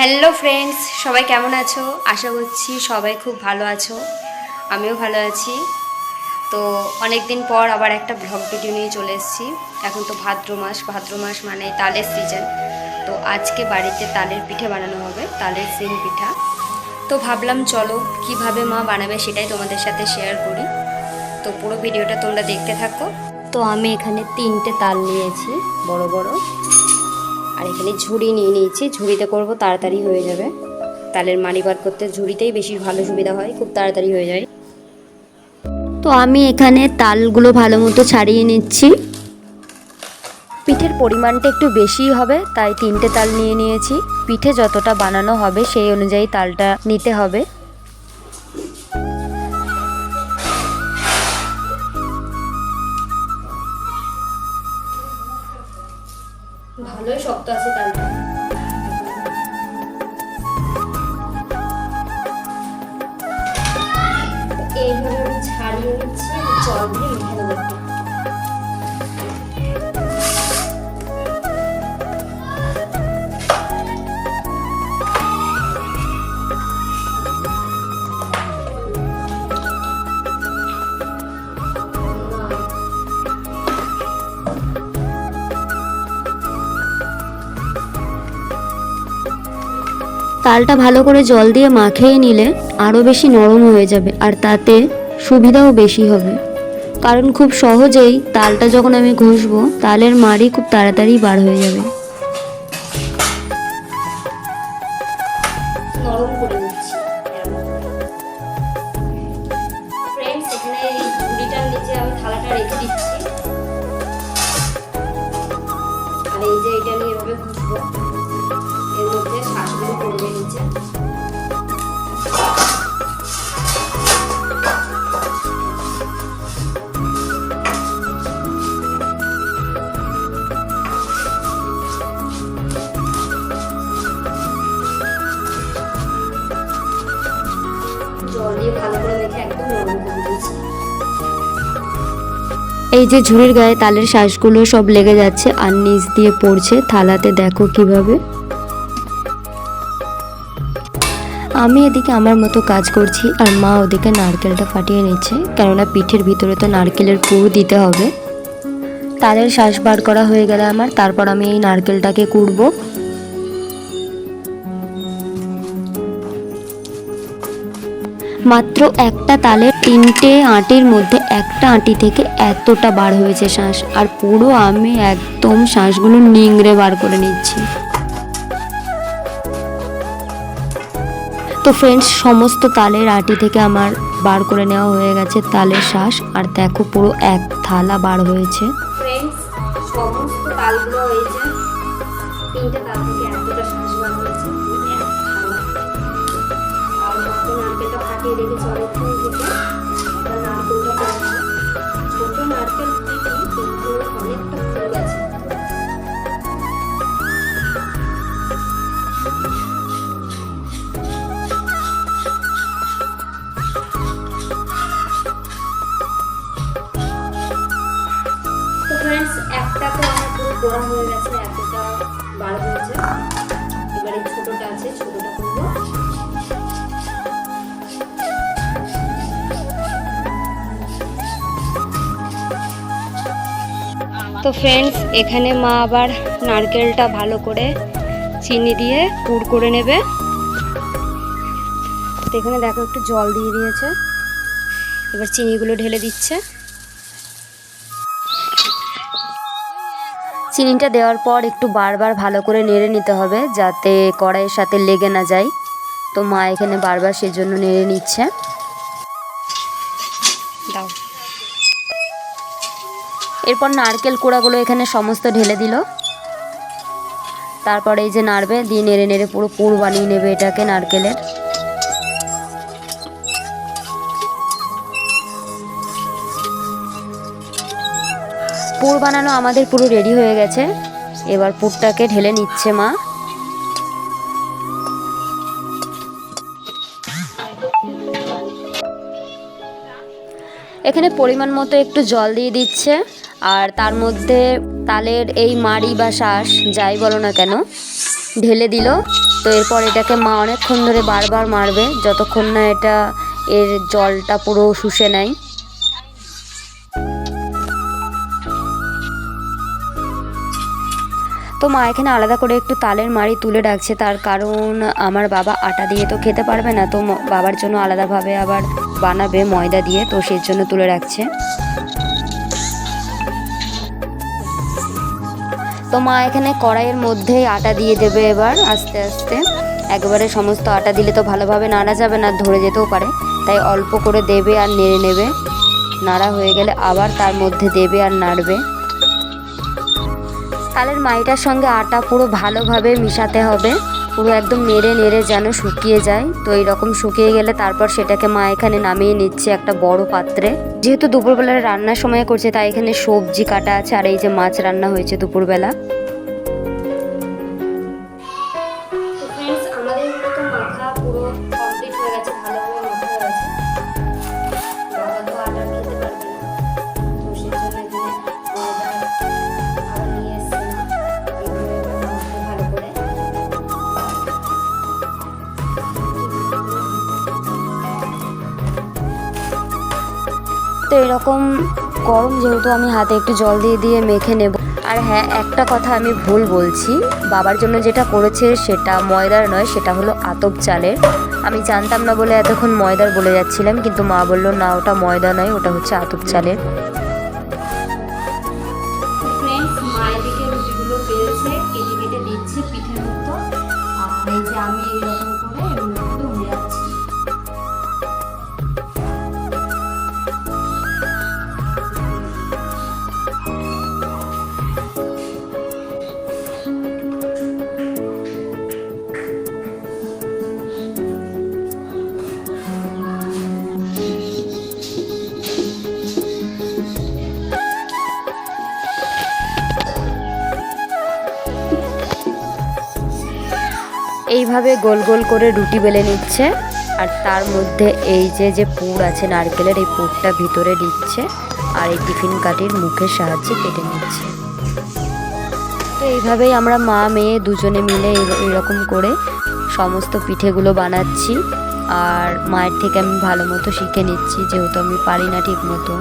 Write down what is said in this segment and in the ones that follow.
Hello friends সবাই কেমন আছো? আশা করছি সবাই খুব ভালো আছো। আমিও ভালো আছি। তো অনেক দিন পর আবার একটা ব্লগ ভিডিও নিয়ে চলে এসেছি। এখন তো ভাদ্র মাস। ভাদ্র মাস মানে তালের সিজন তো আজকে বাড়িতে তালের পিঠে বানানো হবে। তালের সিং পিঠা। তো ভাবলাম, চলো, কীভাবে মা বানাবে সেটাই তোমাদের সাথে শেয়ার করি। তো পুরো ভিডিওটা তোমরা দেখতে থাকো। তো আমি এখানে তিনটে তাল নিয়েছি, বড় বড়। আর এখানে ঝুড়ি নিয়ে নিয়েছি। ঝুড়িতে করব, তাড়াতাড়ি হয়ে যাবে। তালের মানি বার করতে ঝুড়িতেই বেশি ভালো সুবিধা হয়, খুব তাড়াতাড়ি হয়ে যায়। তো আমি এখানে তালগুলো ভালো মতো ছাড়িয়ে নিচ্ছি। পিঠের পরিমাণটা একটু বেশি হবে, তাই তিনটে তাল নিয়ে নিয়েছি। পিঠে যতটা বানানো হবে সেই অনুযায়ী তালটা নিতে হবে। ভালোই শক্ত আছে তার এইভাবে আমি ছাড়িয়ে নিচ্ছি জল দিয়ে মেখে নেব তালটা ভালো করে জল দিয়ে মাখিয়ে নিলে আরও বেশি নরম হয়ে যাবে আর তাতে সুবিধাও বেশি হবে। কারণ খুব সহজেই তালটা যখন আমি ঘষবো তালের মাড়ি খুব তাড়াতাড়ি বার হয়ে যাবে। এই যে ঝুড়ির গায়ে তালের শ্বাসগুলো সব লেগে যাচ্ছে আর নিচ দিয়ে পড়ছে থালাতে দেখো কীভাবে। আমি এদিকে আমার মতো কাজ করছি আর মা ওদিকে নারকেলটা ফাটিয়ে নিচ্ছে, কেননা পিঠের ভিতরে তো নারকেলের পুর দিতে হবে। তালের শ্বাস বার করা হয়ে গেলে আমার, তারপর আমি এই নারকেলটাকে কুড়বো। মাত্র একটা তালের তিনটে আঁটির মধ্যে একটা আঁটি থেকে এতটা বার হয়েছে শ্বাস। আর পুরো আমি একদম শ্বাসগুলো নিংড়ে বার করে নিচ্ছি। তো ফ্রেন্ডস সমস্ত তালের আটি থেকে আমার বার করে নেওয়া হয়ে গেছে তালের শ্বাস। আর দেখো পুরো এক থালা বার হয়েছে। সমস্ত তালগুলো হয়েছে। তিনটে তাল থেকে এতটা শ্বাস বার হয়েছে। মাত্র নারকেলটা ফাটিয়ে রেখেছি অনেকক্ষণ থেকে নারকেলটা ছোটো নারকেল কিন্তু অনেকটা ফুল আছে তো ফ্রেন্ডস এখানে মা আবার নারকেলটা ভালো করে চিনি দিয়ে পুর করে নেবে। তো এখানে দেখো একটু জল দিয়ে দিয়েছে। এবার চিনিগুলো ঢেলে দিচ্ছে। চিনিটা দেওয়ার পর একটু বারবার ভালো করে নেড়ে নিতে হবে, যাতে কড়াইয়ের সাথে লেগে না যায়। তো মা এখানে বারবার সেজন্য নেড়ে নিচ্ছে। এরপর নারকেল কোড়াগুলো এখানে সমস্ত ঢেলে দিল। তারপরে এই যে নাড়বে, দিয়ে নেড়ে নেড়ে পুরো পুর বানিয়ে নেবে এটাকে নারকেলের। পুর বানানো আমাদের পুরো রেডি হয়ে গেছে। এবার পুরটাকে ঢেলে নিচ্ছে মা। এখানে পরিমাণ মতো একটু জল দিয়ে দিচ্ছে। আর তার মধ্যে তালের এই মাড়ি বা শ্বাস যাই বলো না কেন, ঢেলে দিল। তো এরপর এটাকে মা অনেকক্ষণ ধরে বারবার মারবে, যতক্ষণ না এটা এর জলটা পুরো শুষে নেয়। তো মা এখানে আলাদা করে একটু তালের মাড়ি তুলে রাখছে, তার কারণ আমার বাবা আটা দিয়ে তো খেতে পারবে না, তো বাবার জন্য আলাদাভাবে আবার বানাবে ময়দা দিয়ে, তো সেই জন্য তুলে রাখছে। তো মা এখানে কড়াইয়ের মধ্যেই আটা দিয়ে দেবে এবার আস্তে আস্তে। একবারে সমস্ত আটা দিলে তো ভালোভাবে নাড়া যাবে না, ধরে যেতেও পারে। তাই অল্প করে দেবে আর নেড়ে নেবে। নাড়া হয়ে গেলে আবার তার মধ্যে দেবে আর নাড়বে। তালের মাইটার সঙ্গে আটা পুরো ভালোভাবে মিশাতে হবে। পুরো একদম নেড়ে নেড়ে যেন শুকিয়ে যায়। তো এইরকম শুকিয়ে গেলে তারপর সেটাকে মা এখানে নামিয়ে নিচ্ছে একটা বড় পাত্রে। যেহেতু দুপুরবেলা রান্নার সময় করছে, তাই এখানে সবজি কাটা আছে, আর এই যে মাছ রান্না হয়েছে দুপুরবেলা। এরকম গরম যেহেতু আমি হাতে একটু জল দিয়ে দিয়ে মেখে নেব। আর হ্যাঁ একটা কথা আমি ভুল বলছি। বাবার জন্য যেটা করেছে সেটা ময়দার নয়, সেটা হলো আতপ চালের। আমি জানতাম না বলে এতক্ষণ ময়দার বলে যাচ্ছিলাম, কিন্তু মা বলল, না, ওটা ময়দা নয়, ওটা হচ্ছে আতপ চালের। এইভাবে গোল গোল করে রুটি বেলে নিচ্ছে। আর তার মধ্যে এই যে যে পুর আছে নারকেলের, এই পুরটা ভিতরে দিচ্ছে আর এই টিফিন কাঠির মুখের সাহায্যে কেটে নিচ্ছে। তো এইভাবেই আমরা মা, মেয়ে দুজনে মিলে এইরকম করে সমস্ত পিঠেগুলো বানাচ্ছি। আর মায়ের থেকে আমি ভালো মতো শিখে নিচ্ছি, যেহেতু আমি পারি না ঠিক মতো।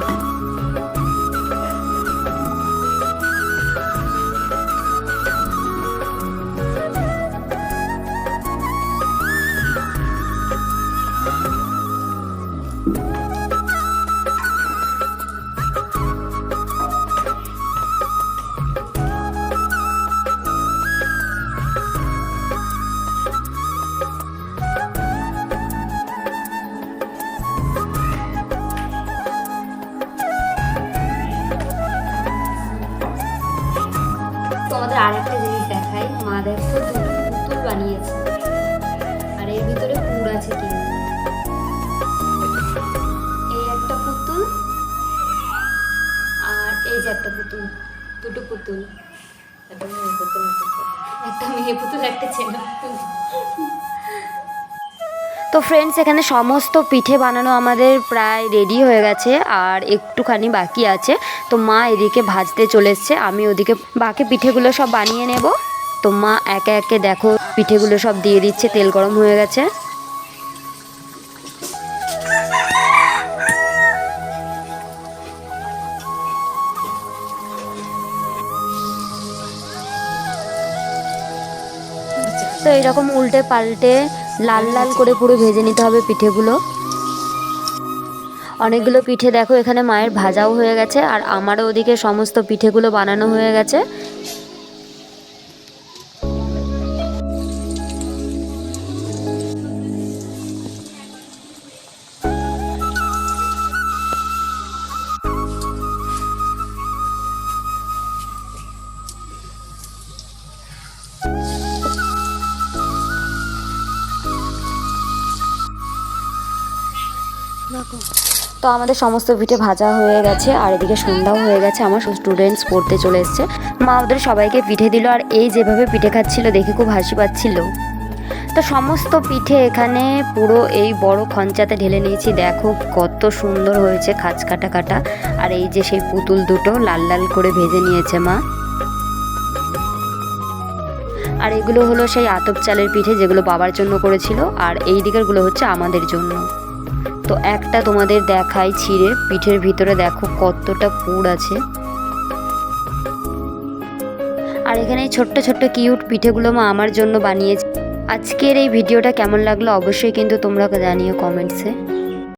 এই যে একটা পুতুল। দুটো পুতুল। একটা মেয়ে পুতুল একটা মেয়ে পুতুল একটা ছেলে। পুতুল তো ফ্রেন্ডস এখানে সমস্ত পিঠে বানানো আমাদের প্রায় রেডি হয়ে গেছে আর একটুখানি বাকি আছে। তো মা এদিকে ভাজতে চলে এসছে আমি ওদিকে বাকি পিঠেগুলো সব বানিয়ে নেব। তো মা একে একে দেখো পিঠেগুলো সব দিয়ে দিচ্ছে তেল গরম হয়ে গেছে। এরকম উল্টে পাল্টে লাল লাল করে পুরো ভেজে নিতে হবে পিঠেগুলো। অনেকগুলো পিঠে দেখো, এখানে মায়ের ভাজাও হয়ে গেছে, আর আমারও ওদিকে সমস্ত পিঠেগুলো বানানো হয়ে গেছে। তো আমাদের সমস্ত পিঠে ভাজা হয়ে গেছে, আর এদিকে সন্ধ্যাও হয়ে গেছে, আমার স্টুডেন্টস পড়তে চলে এসছে। মা ওদের সবাইকে পিঠে দিল, আর এই যেভাবে পিঠে খাচ্ছিল, দেখে খুব হাসি পাচ্ছিল। তো সমস্ত পিঠে এখানে পুরো এই বড় খঞ্চাতে ঢেলে নিয়েছি, দেখো কত সুন্দর হয়েছে খাঁচ কাটা কাটা। আর এই যে সেই পুতুল দুটো লাল লাল করে ভেজে নিয়েছে মা। আর এগুলো হলো সেই আতপ চালের পিঠে, যেগুলো বাবার জন্য করেছিল, আর এই দিকেরগুলো হচ্ছে আমাদের জন্য। তো একটা তোমাদের দেখাই ছিঁড়ে। পিঠের ভিতরে দেখো কতটা পুর আছে। আর এখানে এই ছোট্ট ছোট্ট কিউট পিঠেগুলো মা আমার জন্য বানিয়েছে। আজকের এই ভিডিওটা কেমন লাগল অবশ্যই কিন্তু তোমরা জানিও কমেন্টসে।